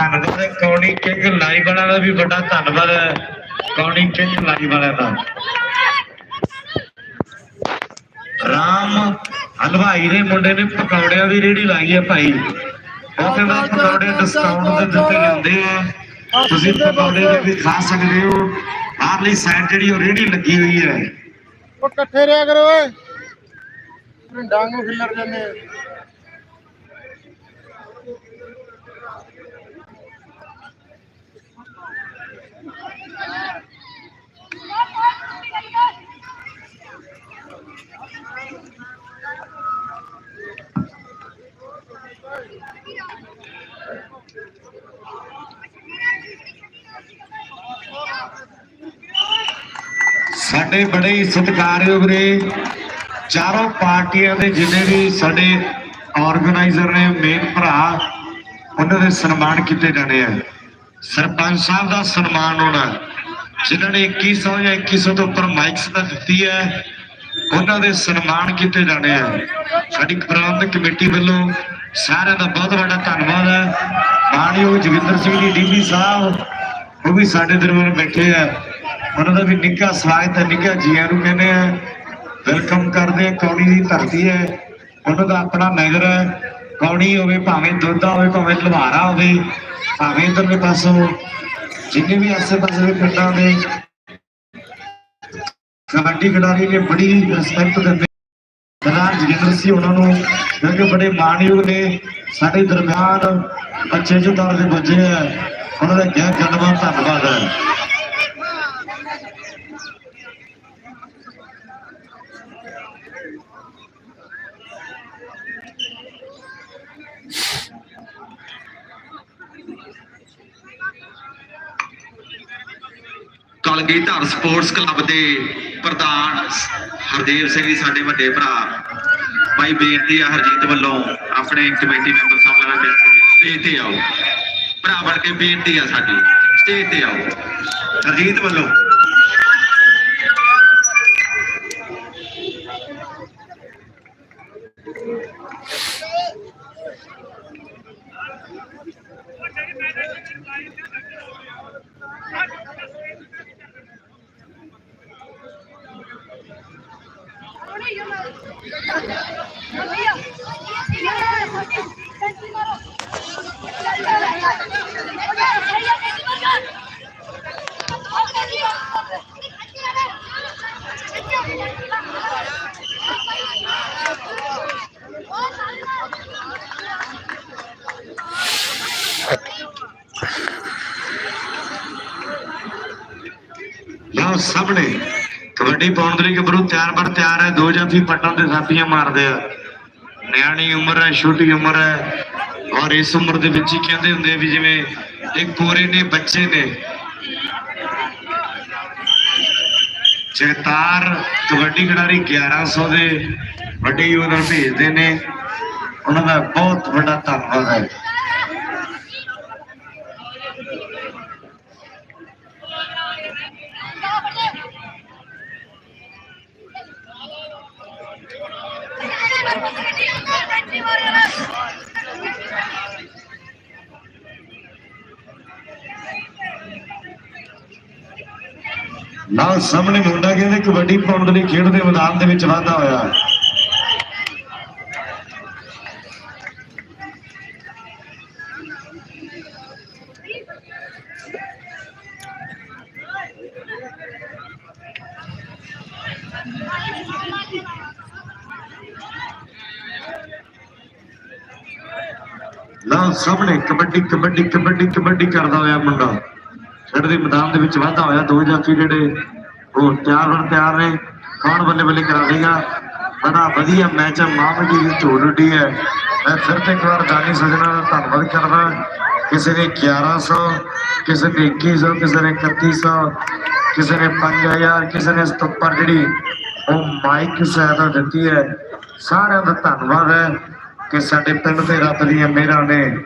ਧੰਨਵਾਦ। ਕੌਣੀ king live ਵਾਲਾ ਦਾ ਵੀ ਵੱਡਾ ਧੰਨਵਾਦ ਕੌਣੀ ਕਿੰਗ ਲਾਈਵ ਵਾਲਾ ਦਾ। ਰਾਮ ਹਲਵਾਈ ਦੇ ਮੁੰਡੇ ਨੇ ਪਕੌੜਿਆਂ ਦੀ ਰੇੜੀ ਲਾਈ ਹੈ ਭਾਈ। ਉਹ ਕਹਿੰਦਾ ਪਕੌੜੇ ਡਿਸਕਾਊਂਟ ਤੇ ਦਿੱਤੇ ਜਾਂਦੇ ਆ। ਤੁਸੀਂ ਪਕੌੜੇ ਦੇ ਵੀ ਖਾ ਸਕਦੇ ਹੋ। ਬਾਹਰਲੀ ਸਾਈਡ ਜਿਹੜੀ ਉਹ ਰੇੜੀ ਲੱਗੀ ਹੋਈ ਹੈ। ਉਹ ਇਕੱਠੇ ਰਿਆ ਕਰੋ ਓਏ। ਡਾਂਗ ਨੂੰ ਖਿੱਲਰ ਜਾਂਦੇ ਆ। ਸਾਡੇ ਬੜੇ ਹੀ ਸਤਿਕਾਰਯੋਗ ਨੇ ਚਾਰੋਂ ਪਾਰਟੀਆਂ ਦੇ ਜਿੰਨੇ ਵੀ ਸਾਡੇ ਆਰਗੇਨਾਈਜ਼ਰ ਨੇ ਮੇਨ ਭਰਾ, ਉਹਨਾਂ ਦੇ ਸਨਮਾਨ ਕੀਤੇ ਜਾਣੇ ਆ। ਸਰਪੰਚ ਸਾਹਿਬ ਦਾ ਸਨਮਾਨ ਹੋਣਾ, ਜਿਨ੍ਹਾਂ ਨੇ 2100 ਜਾਂ 2100 ਤੋਂ ਉੱਪਰ ਮਾਈਕਸ ਤਾਂ ਦਿੱਤੀ ਹੈ। ਉਹਨਾਂ ਦੇ ਸਨਮਾਨ ਕੀਤੇ ਜਾਣੇ ਆ। ਸਾਡੀ ਪ੍ਰਬੰਧਕ ਕਮੇਟੀ ਵੱਲੋਂ ਸਾਰਿਆਂ ਦਾ ਬਹੁਤ ਵੱਡਾ ਧੰਨਵਾਦ ਹੈ ਮਾਨਯੋਗ ਜੋਗਿੰਦਰ ਸਿੰਘ ਜੀ ਡੀਪੀ ਸਾਹਿਬ, ਉਹ ਵੀ ਸਾਡੇ ਦਰਬਾਰ ਬੈਠੇ ਆ। ਉਹਨਾਂ ਦਾ ਵੀ ਨਿੱਘਾ ਸਵਾਗਤ ਹੈ, ਨਿੱਘਾ ਜੀਆਂ ਨੂੰ ਕਹਿੰਦੇ ਆ। ਵੈਲਕਮ ਕਰਦੇ ਆ ਕੌਣੀ ਦੀ ਧਰਤੀ ਹੈ। ਉਹਨਾਂ ਦਾ ਆਪਣਾ ਨਗਰ ਹੈ। ਕੌਣੀ ਹੋਵੇ, ਭਾਵੇਂ ਦੁੱਧਾ ਹੋਵੇ, ਭਾਵੇਂ ਲਵਾਰਾ ਹੋਵੇ, ਭਾਵੇਂ ਇਧਰਲੇ ਪਾਸੋਂ ਜਿੰਨੇ ਵੀ ਆਸੇ ਪਾਸੇ ਦੇ ਪਿੰਡਾਂ ਦੇ ਕਬੱਡੀ ਖਿਡਾਰੀ ਨੇ ਬੜੀ ਰਿਸਪੈਕਟ ਦਿੰਦੇ ਸਰਦਾਰ ਜਗਿੰਦਰ ਸਿੰਘ ਉਹਨਾਂ ਨੂੰ ਕਿਉਂਕਿ ਬੜੇ ਮਾਣਯੋਗ ਨੇ, ਸਾਡੇ ਦਰਮਿਆਨ ਅੱਛੇ ਜਿਹੇ ਤੌਰ ਦੇ ਬੱਚੇ ਆ, ਉਹਨਾਂ ਦਾ ਗੈਰ ਜਨਮਾ, ਧੰਨਵਾਦ ਹੈ। ਕਲਗੀਧਰ ਸਪੋਰਟਸ ਕਲੱਬ ਦੇ ਪ੍ਰਧਾਨ ਹਰਦੇਵ ਸਿੰਘ ਜੀ, ਸਾਡੇ ਵੱਡੇ ਭਰਾ। ਭਾਈ ਬੇਨਤੀ ਆ ਹਰਜੀਤ ਵੱਲੋਂ ਆਪਣੇ ਕਮੇਟੀ ਮੈਂਬਰ ਸਾਹਿਬ ਨਾਲ ਮਿਲ ਕੇ ਸਟੇਜ ਤੇ ਆਓ। ਭਰਾ ਬਣ ਕੇ ਬੇਨਤੀ ਆ ਸਾਡੀ ਸਟੇਜ ਤੇ ਆਓ। ਹਰਜੀਤ ਵੱਲੋਂ Now, somebody. ਸਾਹਮਣੇ ਕਬੱਡੀ ਗੱਭਰੂ ਤਿਆਰ ਬਰ ਤਿਆਰ ਹੈ, ਦੋ ਜਾਫੀ ਪੱਟਾਂ ਤੇ ਥਾਪੀਆਂ ਮਾਰਦੇ ਆ। ਨਿਆਣੀ ਉਮਰ ਹੈ, ਛੋਟੀ ਉਮਰ ਹੈ, ਔਰ ਇਸ ਉਮਰ ਦੇ ਵਿੱਚ ਹੀ ਕਹਿੰਦੇ ਹੁੰਦੇ ਵੀ ਜਿਵੇਂ ਇੱਕ ਕੋਰੇ ਨੇ, ਬੱਚੇ ਨੇ। ਜਗਤਾਰ ਕਬੱਡੀ ਖਿਡਾਰੀ 1100 ਦੇ ਵੱਡੇ ਯੋਗਦਾਨ ਭੇਜਦੇ ਨੇ। ਉਹਨਾਂ ਦਾ ਬਹੁਤ ਵੱਡਾ ਧੰਨਵਾਦ ਹੈ। ਨਾਲ ਸਾਹਮਣੇ ਮੁੰਡਾ ਕਹਿੰਦੇ ਕਬੱਡੀ ਪਾਉਣ ਦੇ ਲਈ ਖੇਡ ਦੇ ਮੈਦਾਨ ਦੇ ਵਿੱਚ ਵਾਧਾ ਹੋਇਆ ਨਾਲ ਸਾਹਮਣੇ ਕਬੱਡੀ ਕਬੱਡੀ ਕਬੱਡੀ ਕਬੱਡੀ ਕਰਦਾ ਹੋਇਆ ਮੁੰਡਾ। ਖੇਡ ਦੇ ਮੈਦਾਨ ਦੇ ਵਿੱਚ ਵਾਧਾ ਹੋਇਆ। ਦੋ ਜਾਫੀ ਜਿਹੜੇ ਉਹ ਤਿਆਰ ਬਣ ਤਿਆਰ ਨੇ। ਕੌਣ ਬੱਲੇ ਬੱਲੇ ਕਰਾ ਦੇਗਾ ਬੜਾ ਵਧੀਆ ਮੈਚ ਹੈ ਮਾਮਲੀ ਦੀ ਝੋੜ ਉੱਡੀ ਹੈ। ਮੈਂ ਫਿਰ ਤੋਂ ਇੱਕ ਵਾਰ ਦਾਨੀ ਸਜਣਾ ਦਾ ਧੰਨਵਾਦ ਕਰਦਾ ਕਿਸੇ ਨੇ 1100 ਕਿਸੇ ਨੇ 2100 ਕਿਸੇ ਨੇ 3100 ਕਿਸੇ ਨੇ 5000 ਕਿਸੇ ਨੇ ਇਸ ਜਿਹੜੀ ਉਹ ਮਾਈਕ ਸਹਾਇਤਾ ਦਿੱਤੀ ਹੈ। ਸਾਰਿਆਂ ਦਾ ਧੰਨਵਾਦ ਹੈ। ਕਿ ਸਾਡੇ ਪਿੰਡ ਤੇ ਰੱਬ ਦੀਆਂ ਮਿਹਰਾਂ ਨੇ,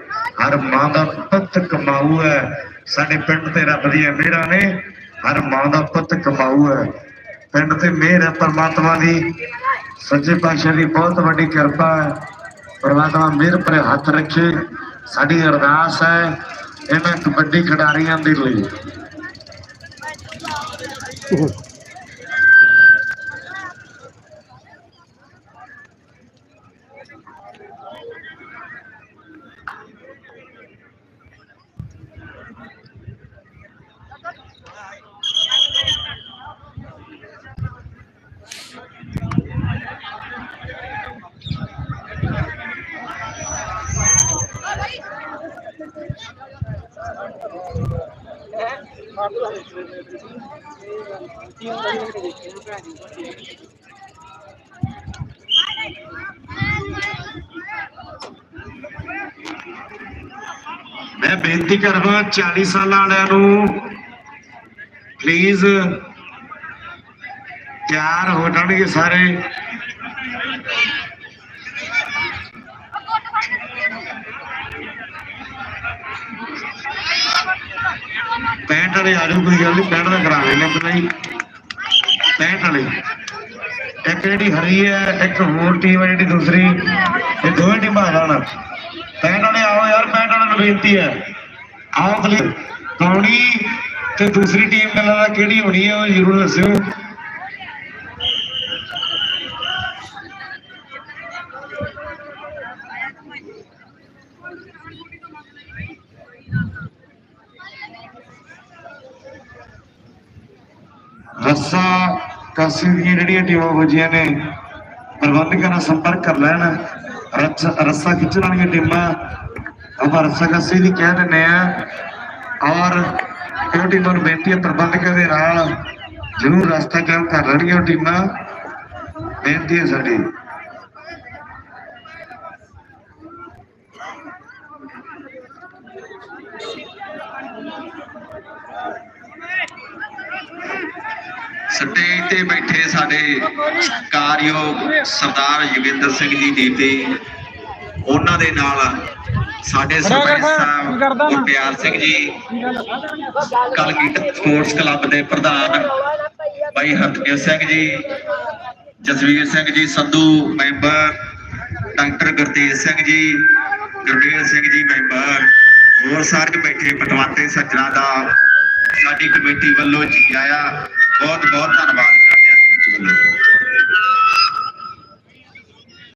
ਹਰ ਮਾਂ ਦਾ ਪੁੱਤ ਕਮਾਊ ਹੈ। ਸਾਡੇ ਪਿੰਡ ਤੇ ਰੱਬ ਦੀਆਂ ਮਿਹਰਾਂ ਨੇ, ਹਰ ਮਾਂ ਦਾ ਪੁੱਤ ਕਮਾਊ ਹੈ। ਪਿੰਡ ਤੇ ਮਿਹਰ ਹੈ ਪਰਮਾਤਮਾ ਦੀ। ਸੱਚੇ ਪਾਤਸ਼ਾਹ ਦੀ ਬਹੁਤ ਵੱਡੀ ਕਿਰਪਾ ਹੈ। ਪਰਮਾਤਮਾ ਮਿਹਰ ਪਰ ਹੱਥ ਰੱਖੇ। ਸਾਡੀ ਅਰਦਾਸ ਹੈ ਇਹਨਾਂ ਕਬੱਡੀ ਖਿਡਾਰੀਆਂ ਦੇ ਲਈ। ਮੈਂ ਬੇਨਤੀ ਕਰਦਾ 40 ਸਾਲਾਂ ਵਾਲਿਆਂ ਨੂੰ ਪਲੀਜ਼ ਤਿਆਰ ਹੋ ਜਾਣਗੇ ਸਾਰੇ। ਪੈਂਟ ਵਾਲੇ ਆ ਜਾਓ, ਕੋਈ ਗੱਲ ਨਹੀਂ ਪੈਂਟ ਦਾ ਕਰਾ ਲੈਣੇ ਬਈ ਪੈਂਟ ਵਾਲੇ। ਇੱਕ ਜਿਹੜੀ ਹਰੀ ਹੈ, ਇੱਕ ਹੋਰ ਟੀਮ ਹੈ ਜਿਹੜੀ ਦੂਸਰੀ, ਇਹ ਦੋਵੇਂ ਟੀਮਾਂ ਆ ਜਾਣ ਵਾਲੇ ਆਓ ਯਾਰ ਪੈਂਟ ਵਾਲਿਆਂ ਨੂੰ ਬੇਨਤੀ ਹੈ। ਆਓ ਪਲੀਜ਼ ਕੌਣੀ ਤੇ ਦੂਸਰੀ ਟੀਮ ਨਾਲ ਦਾ ਕਿਹੜੀ ਹੋਣੀ ਹੈ, ਉਹ ਜ਼ਰੂਰ ਦੱਸਿਓ। ਰੱਸਾ, ਕਾਸੀ ਦੀਆਂ ਜਿਹੜੀਆਂ ਟੀਮਾਂ ਵਜੀਆਂ ਨੇ, ਪ੍ਰਬੰਧਕਾਂ ਨਾਲ ਸੰਪਰਕ ਕਰ ਲੈਣ। ਰੱਸਾ ਰੱਸਾ ਖਿੱਚਣ ਵਾਲੀਆਂ ਟੀਮਾਂ, ਆਪਾਂ ਰੱਸਾ, ਕਾਸੀ ਦੀ ਕਹਿ ਦਿੰਦੇ ਆ ਔਰ ਉਹ ਟੀਮਾਂ ਨੂੰ ਬੇਨਤੀ ਹੈ ਪ੍ਰਬੰਧਕਾਂ ਦੇ ਨਾਲ ਜ਼ਰੂਰ ਰਸਤਾ ਕਾਇਮ ਕਰ ਲੈਣਗੀਆਂ ਉਹ ਟੀਮਾਂ। ਬੇਨਤੀ ਹੈ ਸਾਡੀ। ਸਟੇਜ ਤੇ ਬੈਠੇ ਸਾਡੇ ਕਾਰਯੋਗ ਸਰਦਾਰ ਯੋਗਿੰਦਰ ਸਿੰਘ ਜੀ ਡੀਪੀ ਉਹਨਾਂ ਦੇ ਨਾਲ ਸਾਡੇ ਸਰਪੰਚ ਸਾਹਿਬ ਗੁਰਪਿਆਰ ਸਿੰਘ ਜੀ ਕਲਗੀਟ ਸਪੋਰਟਸ ਕਲੱਬ ਦੇ ਪ੍ਰਧਾਨ ਭਾਈ Hardev Singh ji Jasvir Singh ji Sandhu member doctor Gurtej Singh ji Gurdev Singh ji member ਹੋਰ ਸਾਰੇ ਬੈਠੇ ਪਤਵੰਤੇ ਸੱਜਣਾ ਦਾ ਸਾਡੀ ਕਮੇਟੀ ਵੱਲੋਂ ਜੀ ਆਇਆ ਬਹੁਤ ਬਹੁਤ ਧੰਨਵਾਦ ਕਰਦੇ ਹਾਂ। ਵੱਲੋਂ